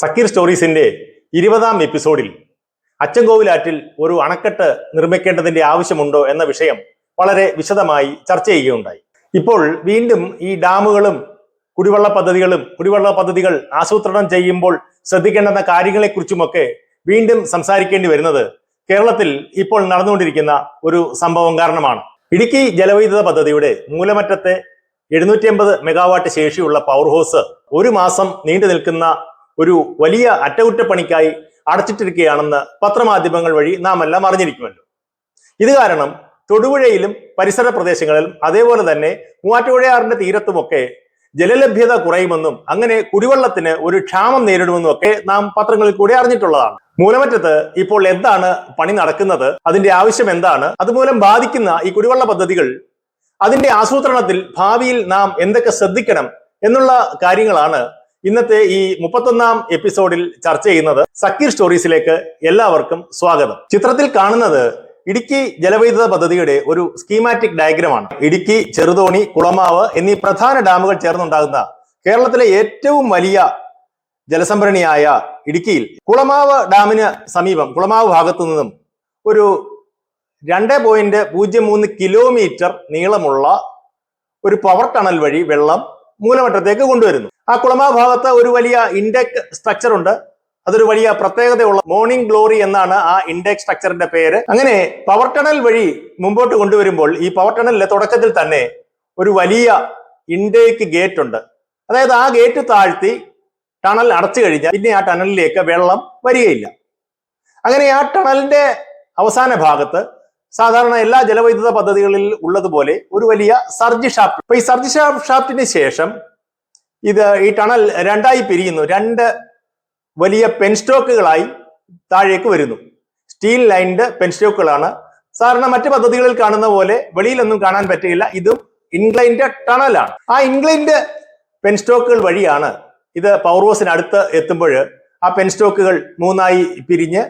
സക്കീർ സ്റ്റോറീസിന്റെ ഇരുപതാം എപ്പിസോഡിൽ അച്ചൻകോവിലാറ്റിൽ ഒരു അണക്കെട്ട് നിർമ്മിക്കേണ്ടതിന്റെ ആവശ്യമുണ്ടോ എന്ന വിഷയം വളരെ വിശദമായി ചർച്ച ചെയ്യുകയുണ്ടായി. ഇപ്പോൾ വീണ്ടും ഈ ഡാമുകളും കുടിവെള്ള പദ്ധതികളും കുടിവെള്ള പദ്ധതികൾ ആസൂത്രണം ചെയ്യുമ്പോൾ ശ്രദ്ധിക്കേണ്ടുന്ന കാര്യങ്ങളെക്കുറിച്ചുമൊക്കെ വീണ്ടും സംസാരിക്കേണ്ടി വരുന്നത് കേരളത്തിൽ ഇപ്പോൾ നടന്നുകൊണ്ടിരിക്കുന്ന ഒരു സംഭവം കാരണമാണ്. ഇടുക്കി ജലവൈദ്യുത പദ്ധതിയുടെ മൂലമറ്റത്തെ എഴുന്നൂറ്റി അമ്പത് മെഗാവാട്ട് ശേഷിയുള്ള പവർ ഹൗസ് ഒരു മാസം നീണ്ടു നിൽക്കുന്ന ഒരു വലിയ അറ്റകുറ്റപ്പണിക്കായി അടച്ചിട്ടിരിക്കുകയാണെന്ന് പത്രമാധ്യമങ്ങൾ വഴി നാം എല്ലാം അറിഞ്ഞിരിക്കുമല്ലോ. ഇത് കാരണം തൊടുപുഴയിലും പരിസര പ്രദേശങ്ങളിലും അതേപോലെ തന്നെ മൂവാറ്റുപുഴയാറിന്റെ തീരത്തുമൊക്കെ ജലലഭ്യത കുറയുമെന്നും അങ്ങനെ കുടിവെള്ളത്തിന് ഒരു ക്ഷാമം നേരിടുമെന്നും ഒക്കെ നാം പത്രങ്ങളിൽ കൂടി അറിഞ്ഞിട്ടുള്ളതാണ്. മൂലമറ്റത്ത് ഇപ്പോൾ എന്താണ് പണി നടക്കുന്നത്? അതിന്റെ ആവശ്യം എന്താണ്? അതുമൂലം ബാധിക്കുന്ന ഈ കുടിവെള്ള പദ്ധതികൾ അതിന്റെ ആസൂത്രണത്തിൽ ഭാവിയിൽ നാം എന്തൊക്കെ ശ്രദ്ധിക്കണം എന്നുള്ള കാര്യങ്ങളാണ് ഇന്നത്തെ ഈ മുപ്പത്തൊന്നാം എപ്പിസോഡിൽ ചർച്ച ചെയ്യുന്നത് സക്കീർ സ്റ്റോറീസിലേക്ക് എല്ലാവർക്കും സ്വാഗതം. ചിത്രത്തിൽ കാണുന്നത് ഇടുക്കി ജലവൈദ്യുത പദ്ധതിയുടെ ഒരു സ്കീമാറ്റിക് ഡയഗ്രമാണ്. ഇടുക്കി ചെറുതോണി കുളമാവ് എന്നീ പ്രധാന ഡാമുകൾ ചേർന്നുണ്ടാകുന്ന കേരളത്തിലെ ഏറ്റവും വലിയ ജലസംഭരണിയായ ഇടുക്കിയിൽ കുളമാവ് ഡാമിന് സമീപം കുളമാവ് ഭാഗത്തു നിന്നും ഒരു രണ്ട് പോയിന്റ് പൂജ്യം മൂന്ന് കിലോമീറ്റർ നീളമുള്ള ഒരു പവർ ടണൽ വഴി വെള്ളം മൂലമറ്റത്തേക്ക് കൊണ്ടുവരുന്നു. ആ കുളമാ ഭാഗത്ത് ഒരു വലിയ ഇൻഡെക് സ്ട്രക്ചർ ഉണ്ട്. അതൊരു വലിയ പ്രത്യേകതയുള്ള മോർണിംഗ് ഗ്ലോറി എന്നാണ് ആ ഇൻഡെക് സ്ട്രക്ചറിന്റെ പേര്. അങ്ങനെ പവർ ടണൽ വഴി മുമ്പോട്ട് കൊണ്ടുവരുമ്പോൾ ഈ പവർ ടണലിലെ തുടക്കത്തിൽ തന്നെ ഒരു വലിയ ഇൻഡേക്ക് ഗേറ്റ് ഉണ്ട്. അതായത് ആ ഗേറ്റ് താഴ്ത്തി ടണൽ അടച്ചു കഴിഞ്ഞാൽ പിന്നെ ആ ടണലിലേക്ക് വെള്ളം വരികയില്ല. അങ്ങനെ ആ ടണലിന്റെ അവസാന ഭാഗത്ത് സാധാരണ എല്ലാ ജലവൈദ്യുത പദ്ധതികളിൽ ഉള്ളതുപോലെ ഒരു വലിയ സർജ് ഷാപ്റ്റ് അപ്പൊ ഈ സർജ് ഷാപ്റ്റിന് ശേഷം ഇത് ഈ ടണൽ രണ്ടായി പിരിയുന്നു. രണ്ട് വലിയ പെൻസ്റ്റോക്കുകളായി താഴേക്ക് വരുന്നു. സ്റ്റീൽ ലൈൻഡ് പെൻസ്റ്റോക്കുകളാണ് സാധാരണ മറ്റു പദ്ധതികളിൽ കാണുന്ന പോലെ വെളിയിലൊന്നും കാണാൻ പറ്റില്ല. ഇതും ഇൻക്ലൈൻഡ് ടണലാണ്. ആ ഇൻക്ലൈൻഡ് പെൻസ്റ്റോക്കുകൾ വഴിയാണ് ഇത് പവർ ഹോസിന് അടുത്ത് എത്തുമ്പോൾ ആ പെൻസ്റ്റോക്കുകൾ മൂന്നായി പിരിഞ്ഞ്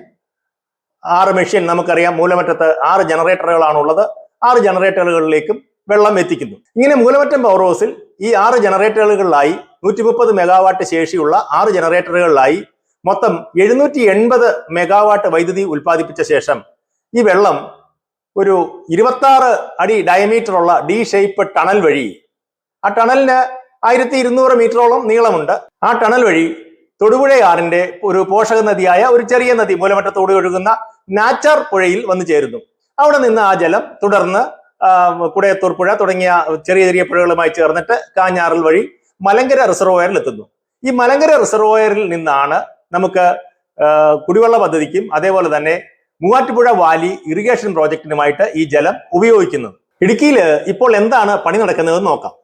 ആറ് മെഷീൻ നമുക്കറിയാം. മൂലമറ്റത്ത് ആറ് ജനറേറ്ററുകളാണ് ഉള്ളത് ആറ് ജനറേറ്ററുകളിലേക്കും വെള്ളം എത്തിക്കുന്നു. ഇങ്ങനെ മൂലമറ്റം പവർ ഹൗസിൽ ഈ ആറ് ജനറേറ്ററുകളിലായി നൂറ്റി മുപ്പത് മെഗാവാട്ട് ശേഷിയുള്ള ആറ് ജനറേറ്ററുകളിലായി മൊത്തം എഴുന്നൂറ്റി എൺപത് മെഗാവാട്ട് വൈദ്യുതി ഉൽപ്പാദിപ്പിച്ച ശേഷം ഈ വെള്ളം ഒരു ഇരുപത്തി ആറ് അടി ഡയമീറ്റർ ഉള്ള ഡി ഷേപ്പ് ടണൽ വഴി ആ ടണലിന് ആയിരത്തി ഇരുന്നൂറ് മീറ്ററോളം നീളമുണ്ട്. ആ ടണൽ വഴി തൊടുപുഴയാറിന്റെ ഒരു പോഷക നദിയായ ഒരു ചെറിയ നദി മൂലമറ്റത്തോട് ഒഴുകുന്ന നാച്ചാർ പുഴയിൽ വന്നു ചേരുന്നു. അവിടെ നിന്ന് ആ ജലം തുടർന്ന് കുടയത്തൂർ പുഴ തുടങ്ങിയ ചെറിയ ചെറിയ പുഴകളുമായി ചേർന്നിട്ട് കാഞ്ഞാറിൽ വഴി മലങ്കര റിസർവോയറിൽ എത്തുന്നു. ഈ മലങ്കര റിസർവോയറിൽ നിന്നാണ് നമുക്ക് കുടിവെള്ള പദ്ധതിക്കും അതേപോലെ തന്നെ മൂവാറ്റുപുഴ വാലി ഇറിഗേഷൻ പ്രോജക്റ്റിനുമായിട്ട് ഈ ജലം ഉപയോഗിക്കുന്നത് ഇടുക്കിയിൽ ഇപ്പോൾ എന്താണ് പണി നടക്കുന്നതെന്ന് നോക്കാം.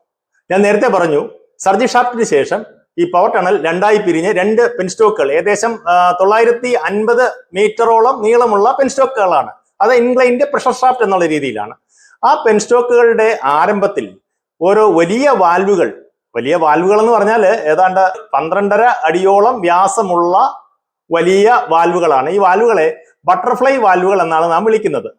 ഞാൻ നേരത്തെ പറഞ്ഞു സർജി ഷാഫ്റ്റിന് ശേഷം ഈ പവർ ടണൽ രണ്ടായി പിരിഞ്ഞ് രണ്ട് പെൻസ്റ്റോക്കുകൾ ഏകദേശം തൊള്ളായിരത്തി അൻപത് മീറ്ററോളം നീളമുള്ള പെൻസ്റ്റോക്കുകളാണ് അത് ഇൻക്ലൈൻഡ് പ്രഷർ ഷാഫ്റ്റ് എന്നുള്ള രീതിയിലാണ്. ആ പെൻസ്റ്റോക്കുകളുടെ ആരംഭത്തിൽ ഓരോ വലിയ വാൽവുകൾ വലിയ വാൽവുകൾ എന്ന് പറഞ്ഞാൽ ഏതാണ്ട് പന്ത്രണ്ടര അടിയോളം വ്യാസമുള്ള വലിയ വാൽവുകളാണ് ഈ വാൽവുകളെ ബട്ടർഫ്ലൈ വാൽവുകൾ എന്നാണ് നാം വിളിക്കുന്നത്.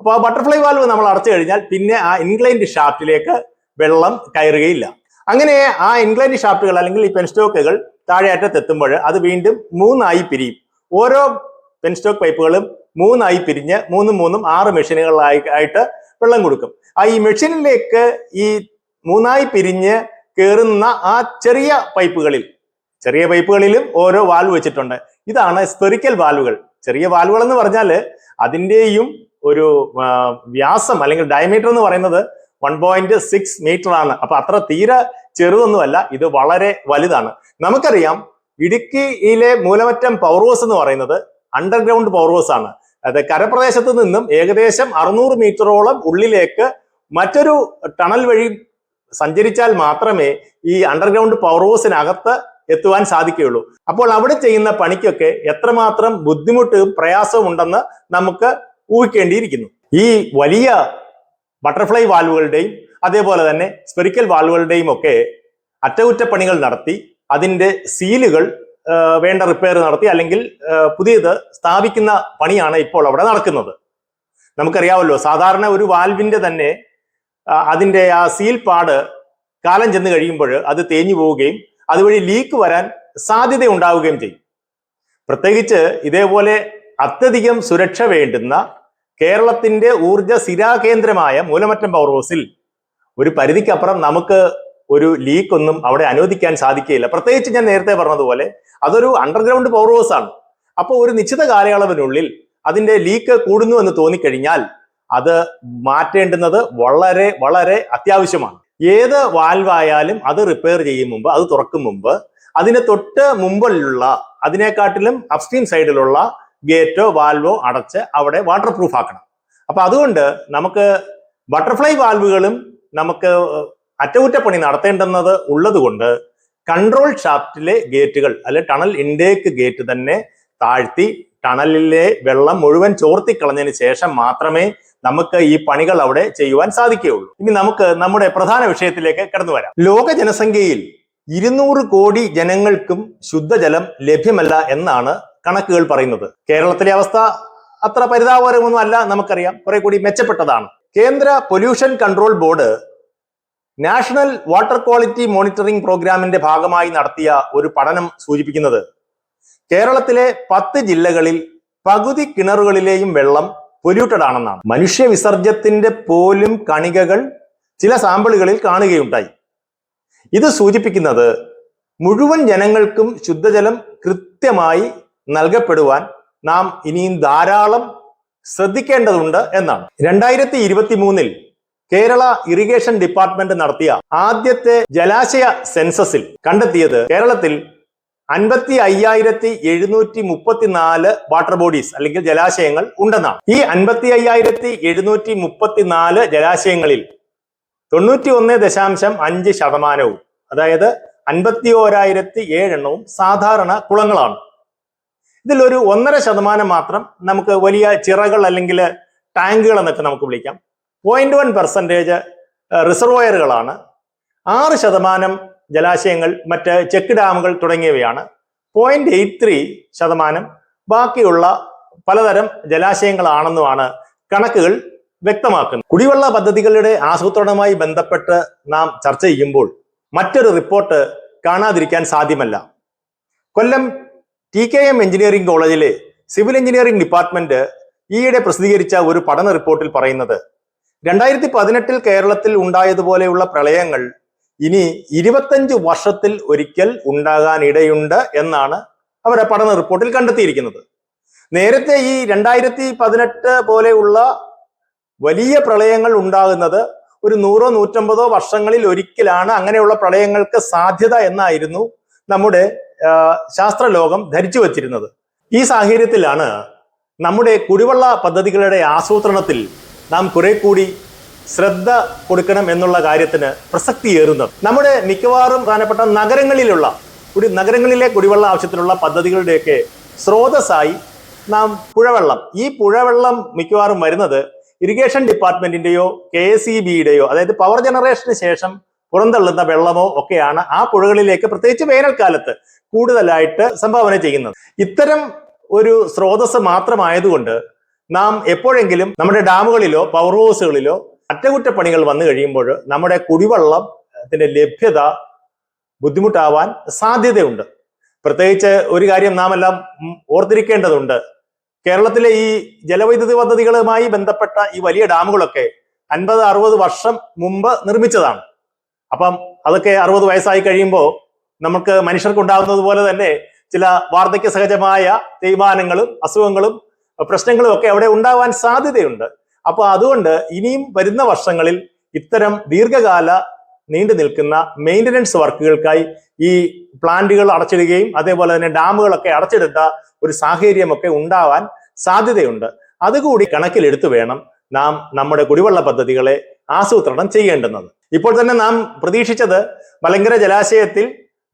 അപ്പോൾ ആ ബട്ടർഫ്ലൈ വാൽവ് നമ്മൾ അടച്ചു കഴിഞ്ഞാൽ പിന്നെ ആ ഇൻക്ലൈൻഡ് ഷാഫ്റ്റിലേക്ക് വെള്ളം കയറുകയില്ല. അങ്ങനെ ആ ഇൻക്ലൈൻഡ് ഷാഫ്റ്റുകൾ അല്ലെങ്കിൽ ഈ പെൻസ്റ്റോക്കുകൾ താഴെയറ്റത്ത് എത്തുമ്പോൾ അത് വീണ്ടും മൂന്നായി പിരിയും. ഓരോ പെൻസ്റ്റോക്ക് പൈപ്പുകളും മൂന്നായി പിരിഞ്ഞ് മൂന്നും മൂന്നും ആറ് മെഷീനുകളായി ആയിട്ട് വെള്ളം കൊടുക്കും. ആ ഈ മെഷീനിലേക്ക് ഈ മൂന്നായി പിരിഞ്ഞ് കയറുന്ന ആ ചെറിയ പൈപ്പുകളിൽ ചെറിയ പൈപ്പുകളിലും ഓരോ വാൽവ് വെച്ചിട്ടുണ്ട്. ഇതാണ് സ്പെറിക്കൽ വാൽവുകൾ ചെറിയ വാൽവുകൾ എന്ന് പറഞ്ഞാൽ അതിന്റെയും ഒരു വ്യാസം അല്ലെങ്കിൽ ഡയമീറ്റർ എന്ന് പറയുന്നത് വൺ പോയിന്റ് സിക്സ് മീറ്റർ ആണ്. അപ്പൊ അത്ര തീരെ ചെറുതൊന്നുമല്ല ഇത് വളരെ വലുതാണ്. നമുക്കറിയാം ഇടുക്കിയിലെ മൂലമറ്റം പവർ ഹൗസ് എന്ന് പറയുന്നത് അണ്ടർഗ്രൗണ്ട് പവർ ഹൗസ് ആണ്. അത് കരപ്രദേശത്ത് നിന്നും ഏകദേശം അറുന്നൂറ് മീറ്ററോളം ഉള്ളിലേക്ക് മറ്റൊരു ടണൽ വഴി സഞ്ചരിച്ചാൽ മാത്രമേ ഈ അണ്ടർഗ്രൗണ്ട് പവർ ഹൗസിനകത്ത് എത്തുവാൻ സാധിക്കുകയുള്ളൂ. അപ്പോൾ അവിടെ ചെയ്യുന്ന പണിക്കൊക്കെ എത്രമാത്രം ബുദ്ധിമുട്ടും പ്രയാസവും ഉണ്ടെന്ന് നമുക്ക് ഊഹിക്കേണ്ടിയിരിക്കുന്നു. ഈ വലിയ ബട്ടർഫ്ലൈ വാൽവുകളുടെയും അതേപോലെ തന്നെ സ്പെറിക്കൽ വാൽവുകളുടെയും ഒക്കെ അറ്റകുറ്റപ്പണികൾ നടത്തി അതിന്റെ സീലുകൾ വേണ്ട റിപ്പയർ നടത്തി അല്ലെങ്കിൽ പുതിയത് സ്ഥാപിക്കുന്ന പണിയാണ് ഇപ്പോൾ അവിടെ നടക്കുന്നത്. നമുക്കറിയാമല്ലോ സാധാരണ ഒരു വാൽവിന്റെ തന്നെ അതിന്റെ ആ സീൽ പാട് കാലം ചെന്ന് കഴിയുമ്പോൾ അത് തേഞ്ഞു പോവുകയും അതുവഴി ലീക്ക് വരാൻ സാധ്യത ഉണ്ടാവുകയും ചെയ്യും. പ്രത്യേകിച്ച് ഇതേപോലെ അത്യധികം സുരക്ഷ വേണ്ടുന്ന കേരളത്തിന്റെ ഊർജ സ്ഥിരാകേന്ദ്രമായ മൂലമറ്റം പവർ ഹൗസിൽ ഒരു പരിധിക്കപ്പുറം നമുക്ക് ഒരു ലീക്ക് ഒന്നും അവിടെ അനുവദിക്കാൻ സാധിക്കുകയില്ല. പ്രത്യേകിച്ച് ഞാൻ നേരത്തെ പറഞ്ഞതുപോലെ അതൊരു അണ്ടർഗ്രൗണ്ട് പവർ ഹൗസ് ആണ്. അപ്പോൾ ഒരു നിശ്ചിത കാലയളവിനുള്ളിൽ അതിന്റെ ലീക്ക് കൂടുന്നു എന്ന് തോന്നിക്കഴിഞ്ഞാൽ അത് മാറ്റേണ്ടുന്നത് വളരെ വളരെ അത്യാവശ്യമാണ്. ഏത് വാൽവായാലും അത് റിപ്പയർ ചെയ്യും മുമ്പ് അത് തുറക്കും മുമ്പ് അതിന് തൊട്ട് മുമ്പിലുള്ള അതിനെക്കാട്ടിലും അപ്സ്ട്രീം സൈഡിലുള്ള ഗേറ്റോ വാൽവോ അടച്ച് അവിടെ വാട്ടർ പ്രൂഫ് ആക്കണം. അപ്പൊ അതുകൊണ്ട് നമുക്ക് ബട്ടർഫ്ലൈ വാൽവുകളും നമുക്ക് അറ്റകുറ്റപ്പണി നടത്തേണ്ടുന്നത് ഉള്ളത് കൊണ്ട് കൺട്രോൾ ഷാഫ്റ്റിലെ ഗേറ്റുകൾ അല്ലെ ടണൽ ഇൻടേക്ക് ഗേറ്റ് തന്നെ താഴ്ത്തി ടണലിലെ വെള്ളം മുഴുവൻ ചോർത്തി കളഞ്ഞതിന് ശേഷം മാത്രമേ നമുക്ക് ഈ പണികൾ അവിടെ ചെയ്യുവാൻ സാധിക്കുകയുള്ളൂ. ഇനി നമുക്ക് നമ്മുടെ പ്രധാന വിഷയത്തിലേക്ക് കടന്നു വരാം. ലോക ജനസംഖ്യയിൽ ഇരുന്നൂറ് കോടി ജനങ്ങൾക്കും ശുദ്ധജലം ലഭ്യമല്ല എന്നാണ് കണക്കുകൾ പറയുന്നത്. കേരളത്തിലെ അവസ്ഥ അത്ര പരിതാപകരമൊന്നും അല്ല നമുക്കറിയാം. കുറെ കൂടി മെച്ചപ്പെട്ടതാണ്. കേന്ദ്ര pollution control board national water quality monitoring പ്രോഗ്രാമിന്റെ ഭാഗമായി നടത്തിയ ഒരു പഠനം സൂചിപ്പിക്കുന്നത് കേരളത്തിലെ പത്ത് ജില്ലകളിൽ പകുതി കിണറുകളിലെയും വെള്ളം പൊല്യൂട്ടഡ് ആണെന്നാണ്. മനുഷ്യ വിസർജ്യത്തിന്റെ പോലും കണികകൾ ചില സാമ്പിളുകളിൽ കാണുകയുണ്ടായി. ഇത് സൂചിപ്പിക്കുന്നത് മുഴുവൻ ജനങ്ങൾക്കും ശുദ്ധജലം കൃത്യമായി നൽകപ്പെടുവാൻ നാം ഇനിയും ധാരാളം ശ്രദ്ധിക്കേണ്ടതുണ്ട് എന്നാണ്. രണ്ടായിരത്തി ഇരുപത്തി മൂന്നിൽ കേരള ഇറിഗേഷൻ ഡിപ്പാർട്ട്മെന്റ് നടത്തിയ ആദ്യത്തെ ജലാശയ സെൻസസിൽ കണ്ടെത്തിയത് കേരളത്തിൽ അൻപത്തി അയ്യായിരത്തി എഴുന്നൂറ്റി മുപ്പത്തിനാല് വാട്ടർ ബോഡീസ് അല്ലെങ്കിൽ ജലാശയങ്ങൾ ഉണ്ടെന്നാണ്. ഈ അൻപത്തി അയ്യായിരത്തി എഴുന്നൂറ്റി മുപ്പത്തിനാല് ജലാശയങ്ങളിൽ തൊണ്ണൂറ്റി ഒന്ന് ദശാംശം അഞ്ച് ശതമാനവും അതായത് അൻപത്തി ഓരായിരത്തി ഏഴെണ്ണവും സാധാരണ കുളങ്ങളാണ്. ഇതിലൊരു ഒന്നര ശതമാനം മാത്രം നമുക്ക് വലിയ ചിറകൾ അല്ലെങ്കിൽ ടാങ്കുകൾ എന്നൊക്കെ നമുക്ക് വിളിക്കാം. പോയിന്റ് വൺ പെർസെന്റേജ് റിസർവോയറുകളാണ് ആറ് ശതമാനം ജലാശയങ്ങൾ മറ്റ് ചെക്ക് ഡാമുകൾ തുടങ്ങിയവയാണ്. പോയിന്റ് എയ്റ്റ് ത്രീ ശതമാനം ബാക്കിയുള്ള പലതരം ജലാശയങ്ങളാണെന്നുമാണ് കണക്കുകൾ വ്യക്തമാക്കുന്നത്. കുടിവെള്ള പദ്ധതികളുടെ ആസൂത്രണവുമായി ബന്ധപ്പെട്ട് നാം ചർച്ച ചെയ്യുമ്പോൾ മറ്റൊരു റിപ്പോർട്ട് കാണാതിരിക്കാൻ സാധ്യമല്ല. Kollam T K M engineering കോളേജിലെ സിവിൽ എഞ്ചിനീയറിംഗ് ഡിപ്പാർട്ട്മെന്റ് ഈയിടെ പ്രസിദ്ധീകരിച്ച ഒരു പഠന റിപ്പോർട്ടിൽ പറയുന്നത് രണ്ടായിരത്തി പതിനെട്ടിൽ കേരളത്തിൽ ഉണ്ടായതുപോലെയുള്ള പ്രളയങ്ങൾ ഇനി ഇരുപത്തഞ്ച് വർഷത്തിൽ ഒരിക്കൽ ഉണ്ടാകാനിടയുണ്ട് എന്നാണ് അവരെ പഠന റിപ്പോർട്ടിൽ കണ്ടെത്തിയിരിക്കുന്നത്. നേരത്തെ ഈ രണ്ടായിരത്തി പതിനെട്ട് പോലെയുള്ള വലിയ പ്രളയങ്ങൾ ഉണ്ടാകുന്നത് ഒരു നൂറോ നൂറ്റമ്പതോ വർഷങ്ങളിൽ ഒരിക്കലാണ്. അങ്ങനെയുള്ള പ്രളയങ്ങൾക്ക് സാധ്യത എന്നായിരുന്നു നമ്മുടെ ശാസ്ത്രലോകം ധരിച്ചു വച്ചിരുന്നത്. ഈ സാഹചര്യത്തിലാണ് നമ്മുടെ കുടിവെള്ള പദ്ധതികളുടെ ആസൂത്രണത്തിൽ നാം കുറെ കൂടി ശ്രദ്ധ കൊടുക്കണം എന്നുള്ള കാര്യത്തിന് പ്രസക്തിയേറുന്നത് നമ്മുടെ മിക്കവാറും പ്രധാനപ്പെട്ട നഗരങ്ങളിലുള്ള കുടി നഗരങ്ങളിലെ കുടിവെള്ള ആവശ്യത്തിനുള്ള പദ്ധതികളുടെയൊക്കെ സ്രോതസ്സായി നാം പുഴവെള്ളം. ഈ പുഴവെള്ളം മിക്കവാറും വരുന്നത് ഇറിഗേഷൻ ഡിപ്പാർട്ട്മെന്റിന്റെയോ കെ എസ് ഇ ബിയുടെയോ അതായത് പവർ ജനറേഷന് ശേഷം പുറന്തള്ളുന്ന വെള്ളമോ ഒക്കെയാണ് ആ പുഴകളിലേക്ക് പ്രത്യേകിച്ച് വേനൽക്കാലത്ത് കൂടുതലായിട്ട് സംഭാവന ചെയ്യുന്നത്. ഇത്തരം ഒരു സ്രോതസ് മാത്രമായതുകൊണ്ട് നാം എപ്പോഴെങ്കിലും നമ്മുടെ ഡാമുകളിലോ പവർ ഹൗസുകളിലോ അറ്റകുറ്റപ്പണികൾ വന്നു കഴിയുമ്പോൾ നമ്മുടെ കുടിവെള്ളത്തിന്റെ ലഭ്യത ബുദ്ധിമുട്ടാവാൻ സാധ്യതയുണ്ട്. പ്രത്യേകിച്ച് ഒരു കാര്യം നാം എല്ലാം ഓർത്തിരിക്കേണ്ടതുണ്ട്. കേരളത്തിലെ ഈ ജലവൈദ്യുതി പദ്ധതികളുമായി ബന്ധപ്പെട്ട ഈ വലിയ ഡാമുകളൊക്കെ അൻപത് അറുപത് വർഷം മുമ്പ് നിർമ്മിച്ചതാണ്. അപ്പം അതൊക്കെ അറുപത് വയസ്സായി കഴിയുമ്പോൾ നമുക്ക് മനുഷ്യർക്ക് ഉണ്ടാകുന്നത് പോലെ തന്നെ ചില വാർദ്ധക്യ സഹജമായ തേയ്മാനങ്ങളും അസുഖങ്ങളും പ്രശ്നങ്ങളും ഒക്കെ അവിടെ ഉണ്ടാവാൻ സാധ്യതയുണ്ട്. അപ്പൊ അതുകൊണ്ട് ഇനിയും വരുന്ന വർഷങ്ങളിൽ ഇത്തരം ദീർഘകാല നീണ്ടു നിൽക്കുന്ന മെയിന്റനൻസ് വർക്കുകൾക്കായി ഈ പ്ലാന്റുകൾ അടച്ചിടുകയും അതേപോലെ തന്നെ ഡാമുകളൊക്കെ അടച്ചിടുന്ന ഒരു സാഹചര്യമൊക്കെ ഉണ്ടാവാൻ സാധ്യതയുണ്ട്. അതുകൂടി കണക്കിലെടുത്തു വേണം നാം നമ്മുടെ കുടിവെള്ള പദ്ധതികളെ ആസൂത്രണം ചെയ്യേണ്ടുന്നത്. ഇപ്പോൾ തന്നെ നാം പ്രതീക്ഷിച്ചത് മലങ്കര ജലാശയത്തിൽ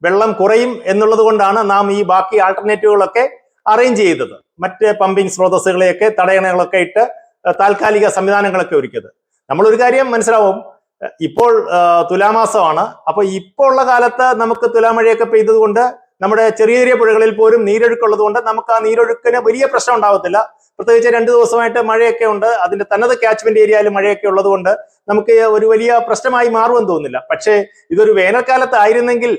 വെള്ളം കുറയും എന്നുള്ളത് കൊണ്ടാണ് നാം ഈ ബാക്കി ആൾട്ടർനേറ്റീവുകളൊക്കെ അറേഞ്ച് ചെയ്തത്. മറ്റ് പമ്പിംഗ് സ്രോതസ്സുകളെയൊക്കെ തടയണകളൊക്കെ ഇട്ട് താൽക്കാലിക സംവിധാനങ്ങളൊക്കെ ഒരുക്കിയത്. നമ്മളൊരു കാര്യം മനസ്സിലാവും ഇപ്പോൾ തുലാമാസമാണ്. അപ്പൊ ഇപ്പോൾ ഉള്ള കാലത്ത് നമുക്ക് തുലാമഴയൊക്കെ പെയ്തത് കൊണ്ട് നമ്മുടെ ചെറിയ ചെറിയ പുഴകളിൽ പോലും നീരൊഴുക്കുള്ളത് കൊണ്ട് നമുക്ക് ആ നീരൊഴുക്കിന് വലിയ പ്രശ്നം ഉണ്ടാവത്തില്ല. പ്രത്യേകിച്ച് രണ്ട് ദിവസമായിട്ട് മഴയൊക്കെ ഉണ്ട്. അതിന്റെ തനത് കാച്ച്മെന്റ് ഏരിയയിൽ മഴയൊക്കെ ഉള്ളത് കൊണ്ട് നമുക്ക് ഒരു വലിയ പ്രശ്നമായി മാറുമെന്ന് തോന്നുന്നില്ല. പക്ഷേ ഇതൊരു വേനൽക്കാലത്തായിരുന്നെങ്കിൽ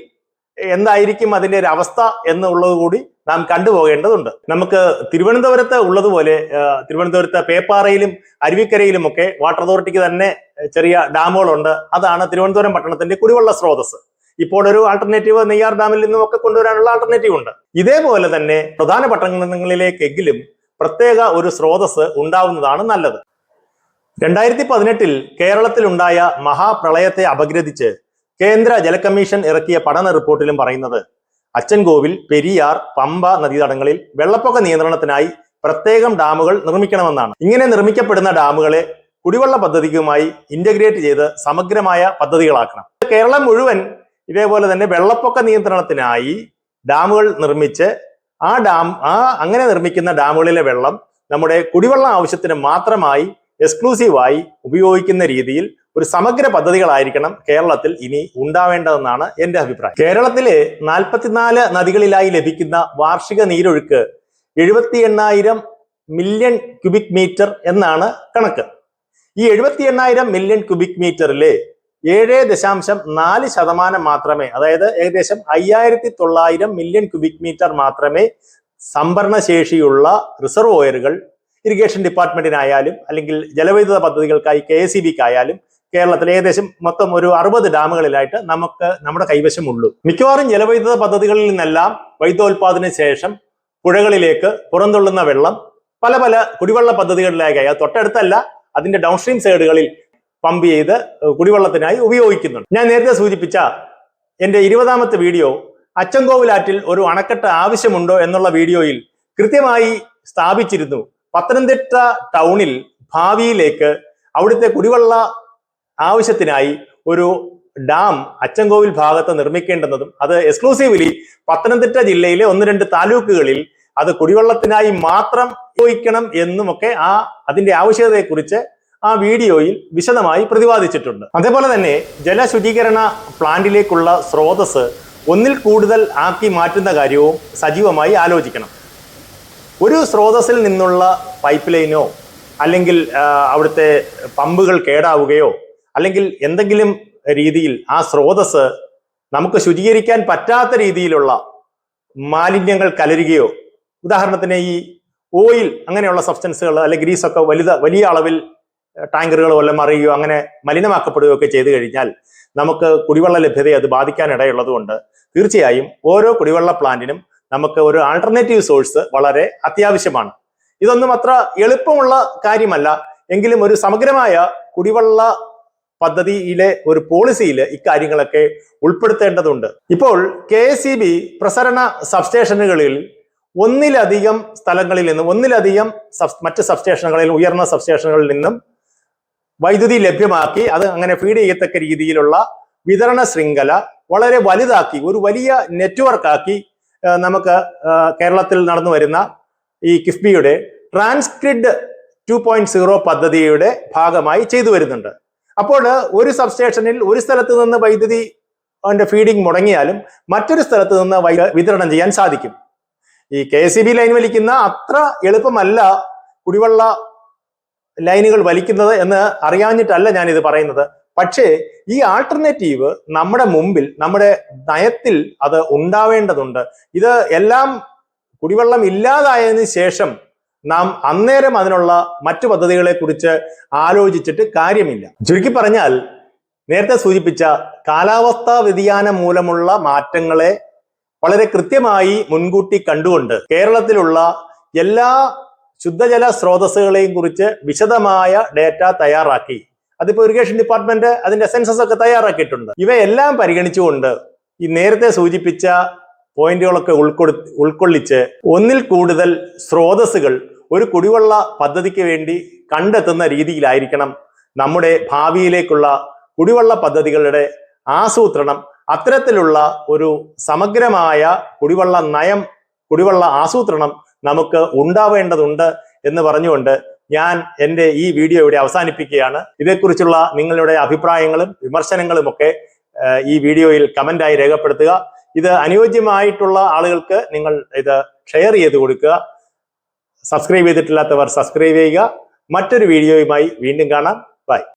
എന്തായിരിക്കും അതിന്റെ ഒരു അവസ്ഥ എന്നുള്ളത് കൂടി നാം കണ്ടുപോകേണ്ടതുണ്ട്. നമുക്ക് തിരുവനന്തപുരത്ത് ഉള്ളതുപോലെ തിരുവനന്തപുരത്ത് പേപ്പാറയിലും അരുവിക്കരയിലും ഒക്കെ വാട്ടർ അതോറിറ്റിക്ക് തന്നെ ചെറിയ ഡാമുകളുണ്ട്. അതാണ് തിരുവനന്തപുരം പട്ടണത്തിന്റെ കുടിവെള്ള സ്രോതസ് ഇപ്പോൾ ഒരു ആൾട്ടർനേറ്റീവ് നെയ്യാർ ഡാമിൽ നിന്നും ഒക്കെ കൊണ്ടുവരാനുള്ള ആൾട്ടർനേറ്റീവ് ഉണ്ട്. ഇതേപോലെ തന്നെ പ്രധാന പട്ടണങ്ങളിലേക്കെങ്കിലും പ്രത്യേക ഒരു സ്രോതസ് ഉണ്ടാവുന്നതാണ് നല്ലത്. രണ്ടായിരത്തി പതിനെട്ടിൽ കേരളത്തിലുണ്ടായ മഹാപ്രളയത്തെ അപഗ്രഥിച്ച് കേന്ദ്ര ജലകമ്മീഷൻ ഇറക്കിയ പഠന റിപ്പോർട്ടിലും പറയുന്നത് അച്ചൻകോവിൽ പെരിയാർ പമ്പ നദീതടങ്ങളിൽ വെള്ളപ്പൊക്ക നിയന്ത്രണത്തിനായി പ്രത്യേകം ഡാമുകൾ നിർമ്മിക്കണമെന്നാണ്. ഇങ്ങനെ നിർമ്മിക്കപ്പെടുന്ന ഡാമുകളെ കുടിവെള്ള പദ്ധതിക്കുമായി ഇന്റഗ്രേറ്റ് ചെയ്ത് സമഗ്രമായ പദ്ധതികളാക്കണം. കേരളം മുഴുവൻ ഇതേപോലെ തന്നെ വെള്ളപ്പൊക്ക നിയന്ത്രണത്തിനായി ഡാമുകൾ നിർമ്മിച്ച് ആ ഡാം ആ അങ്ങനെ നിർമ്മിക്കുന്ന ഡാമുകളിലെ വെള്ളം നമ്മുടെ കുടിവെള്ള ആവശ്യത്തിന് മാത്രമായി എക്സ്ക്ലൂസീവായി ഉപയോഗിക്കുന്ന രീതിയിൽ ഒരു സമഗ്ര പദ്ധതികളായിരിക്കണം കേരളത്തിൽ ഇനി ഉണ്ടാവേണ്ടതെന്നാണ് എന്റെ അഭിപ്രായം. കേരളത്തിലെ നാൽപ്പത്തിനാല് നദികളിലായി ലഭിക്കുന്ന വാർഷിക നീരൊഴുക്ക് എഴുപത്തി എണ്ണായിരം മില്യൺ ക്യൂബിക് മീറ്റർ എന്നാണ് കണക്ക്. ഈ എഴുപത്തി എണ്ണായിരം മില്യൺ ക്യൂബിക് മീറ്ററിലെ ഏഴ് ദശാംശം നാല് ശതമാനം മാത്രമേ അതായത് ഏകദേശം അയ്യായിരത്തി തൊള്ളായിരം മില്യൺ ക്യൂബിക് മീറ്റർ മാത്രമേ സംഭരണ ശേഷിയുള്ള റിസർവോയറുകൾ ഇറിഗേഷൻ ഡിപ്പാർട്ട്മെന്റിനായാലും അല്ലെങ്കിൽ ജലവൈദ്യുത പദ്ധതികൾക്കായി കെ എസ് ആയാലും കേരളത്തിൽ ഏകദേശം മൊത്തം ഒരു അറുപത് ഡാമുകളിലായിട്ട് നമുക്ക് നമ്മുടെ കൈവശമുള്ളൂ. മിക്കവാറും ജലവൈദ്യുത പദ്ധതികളിൽ നിന്നെല്ലാം വൈദ്യോത്പാദന ശേഷം പുഴകളിലേക്ക് പുറന്തള്ളുന്ന വെള്ളം പല പല കുടിവെള്ള പദ്ധതികളിലേക്കായി അത് തൊട്ടടുത്തല്ല അതിന്റെ ഡൗൺസ്ട്രീം സൈഡുകളിൽ പമ്പ് ചെയ്ത് കുടിവെള്ളത്തിനായി ഉപയോഗിക്കുന്നുണ്ട്. ഞാൻ നേരത്തെ സൂചിപ്പിച്ച എന്റെ ഇരുപതാമത്തെ വീഡിയോ അച്ചൻകോവിലാറ്റിൽ ഒരു അണക്കെട്ട് ആവശ്യമുണ്ടോ എന്നുള്ള വീഡിയോയിൽ കൃത്യമായി സ്ഥാപിച്ചിരുന്നു. പത്തനംതിട്ട ടൗണിൽ ഭാവിയിലേക്ക് അവിടുത്തെ കുടിവെള്ള ആവശ്യത്തിനായി ഒരു ഡാം അച്ചൻകോവിൽ ഭാഗത്ത് നിർമ്മിക്കേണ്ടുന്നതും അത് എക്സ്ക്ലൂസീവ്ലി പത്തനംതിട്ട ജില്ലയിലെ ഒന്ന് രണ്ട് താലൂക്കുകളിൽ അത് കുടിവെള്ളത്തിനായി മാത്രം ഉപയോഗിക്കണം എന്നുമൊക്കെ ആ അതിന്റെ ആവശ്യകതയെക്കുറിച്ച് ആ വീഡിയോയിൽ വിശദമായി പ്രതിപാദിച്ചിട്ടുണ്ട്. അതേപോലെ തന്നെ ജലശുചീകരണ പ്ലാന്റിലേക്കുള്ള സ്രോതസ് ഒന്നിൽ കൂടുതൽ ആക്കി മാറ്റുന്ന കാര്യവും സജീവമായി ആലോചിക്കണം. ഒരു സ്രോതസ്സിൽ നിന്നുള്ള പൈപ്പ് ലൈനോ അല്ലെങ്കിൽ അവിടുത്തെ പമ്പുകൾ കേടാവുകയോ അല്ലെങ്കിൽ എന്തെങ്കിലും രീതിയിൽ ആ സ്രോതസ് നമുക്ക് ശുചീകരിക്കാൻ പറ്റാത്ത രീതിയിലുള്ള മാലിന്യങ്ങൾ കലരുകയോ ഉദാഹരണത്തിന് ഈ ഓയിൽ അങ്ങനെയുള്ള സബ്സ്റ്റൻസുകൾ അല്ലെങ്കിൽ ഗ്രീസൊക്കെ വലുത വലിയ അളവിൽ ടാങ്കറുകൾ വല്ലതും മറിയുകയോ അങ്ങനെ മലിനമാക്കപ്പെടുകയോ ഒക്കെ ചെയ്തു കഴിഞ്ഞാൽ നമുക്ക് കുടിവെള്ള ലഭ്യതയെ അത് ബാധിക്കാനിടയുള്ളതുകൊണ്ട് തീർച്ചയായും ഓരോ കുടിവെള്ള പ്ലാന്റിനും നമുക്ക് ഒരു ആൾട്ടർനേറ്റീവ് സോഴ്സ് വളരെ അത്യാവശ്യമാണ്. ഇതൊന്നും അത്ര എളുപ്പമുള്ള കാര്യമല്ല. എങ്കിലും ഒരു സമഗ്രമായ കുടിവെള്ള പദ്ധതിയിലെ ഒരു പോളിസിയിൽ ഇക്കാര്യങ്ങളൊക്കെ ഉൾപ്പെടുത്തേണ്ടതുണ്ട്. ഇപ്പോൾ കെ എസ് ഇ ബി പ്രസരണ സബ്സ്റ്റേഷനുകളിൽ ഒന്നിലധികം സ്ഥലങ്ങളിൽ നിന്നും ഒന്നിലധികം മറ്റ് സബ്സ്റ്റേഷനുകളിൽ ഉയർന്ന സബ്സ്റ്റേഷനുകളിൽ നിന്നും വൈദ്യുതി ലഭ്യമാക്കി അത് അങ്ങനെ ഫീഡ് ചെയ്യത്തക്ക രീതിയിലുള്ള വിതരണ ശൃംഖല വളരെ വലുതാക്കി ഒരു വലിയ നെറ്റ്വർക്കാക്കി നമുക്ക് കേരളത്തിൽ നടന്നു വരുന്ന ഈ കിഫ്ബിയുടെ ട്രാൻസ്ക്രിഡ് ടു പോയിന്റ് സീറോ പദ്ധതിയുടെ ഭാഗമായി ചെയ്തു വരുന്നുണ്ട്. അപ്പോൾ ഒരു സബ്സ്റ്റേഷനിൽ ഒരു സ്ഥലത്ത് നിന്ന് വൈദ്യുതി അതിന്റെ ഫീഡിംഗ് മുടങ്ങിയാലും മറ്റൊരു സ്ഥലത്ത് നിന്ന് വിതരണം ചെയ്യാൻ സാധിക്കും. ഈ കെ എസ് ബി ലൈൻ വലിക്കുന്ന അത്ര എളുപ്പമല്ല കുടിവെള്ള ലൈനുകൾ വലിക്കുന്നത് എന്ന് അറിയാഞ്ഞിട്ടല്ല ഞാൻ ഇത് പറയുന്നത്. പക്ഷേ ഈ ആൾട്ടർനേറ്റീവ് നമ്മുടെ മുമ്പിൽ നമ്മുടെ നയത്തിൽ അത് ഉണ്ടാവേണ്ടതുണ്ട്. ഇത് എല്ലാം കുടിവെള്ളം ഇല്ലാതായതിനു ശേഷം നാം അന്നേരം അതിനുള്ള മറ്റു പദ്ധതികളെ കുറിച്ച് ആലോചിച്ചിട്ട് കാര്യമില്ല. ചുരുക്കി പറഞ്ഞാൽ നേരത്തെ സൂചിപ്പിച്ച കാലാവസ്ഥാ വ്യതിയാനം മൂലമുള്ള മാറ്റങ്ങളെ വളരെ കൃത്യമായി മുൻകൂട്ടി കണ്ടുകൊണ്ട് കേരളത്തിലുള്ള എല്ലാ ശുദ്ധജല സ്രോതസ്സുകളെയും കുറിച്ച് വിശദമായ ഡേറ്റ തയ്യാറാക്കി. അതിപ്പോ ഇറിഗേഷൻ ഡിപ്പാർട്ട്മെന്റ് അതിന്റെ സെൻസസ് ഒക്കെ തയ്യാറാക്കിയിട്ടുണ്ട്. ഇവയെല്ലാം പരിഗണിച്ചുകൊണ്ട് ഈ നേരത്തെ സൂചിപ്പിച്ച പോയിന്റുകളൊക്കെ ഉൾക്കൊടു ഉൾക്കൊള്ളിച്ച് ഒന്നിൽ കൂടുതൽ സ്രോതസ്സുകൾ ഒരു കുടിവെള്ള പദ്ധതിക്ക് വേണ്ടി കണ്ടെത്തുന്ന രീതിയിലായിരിക്കണം നമ്മുടെ ഭാവിയിലേക്കുള്ള കുടിവെള്ള പദ്ധതികളുടെ ആസൂത്രണം. അത്തരത്തിലുള്ള ഒരു സമഗ്രമായ കുടിവെള്ള നയം കുടിവെള്ള ആസൂത്രണം നമുക്ക് ഉണ്ടാവേണ്ടതുണ്ട് എന്ന് പറഞ്ഞുകൊണ്ട് ഞാൻ എന്റെ ഈ വീഡിയോ ഇവിടെ അവസാനിപ്പിക്കുകയാണ്. ഇതേക്കുറിച്ചുള്ള നിങ്ങളുടെ അഭിപ്രായങ്ങളും വിമർശനങ്ങളും ഒക്കെ ഈ വീഡിയോയിൽ കമന്റായി രേഖപ്പെടുത്തുക. ഇത് അനുയോജ്യമായിട്ടുള്ള ആളുകൾക്ക് നിങ്ങൾ ഇത് ഷെയർ ചെയ്ത് കൊടുക്കുക. സബ്സ്ക്രൈബ് ചെയ്തിട്ടില്ലാത്തവർ സബ്സ്ക്രൈബ് ചെയ്യുക. മറ്റൊരു വീഡിയോയുമായി വീണ്ടും കാണാം. ബൈ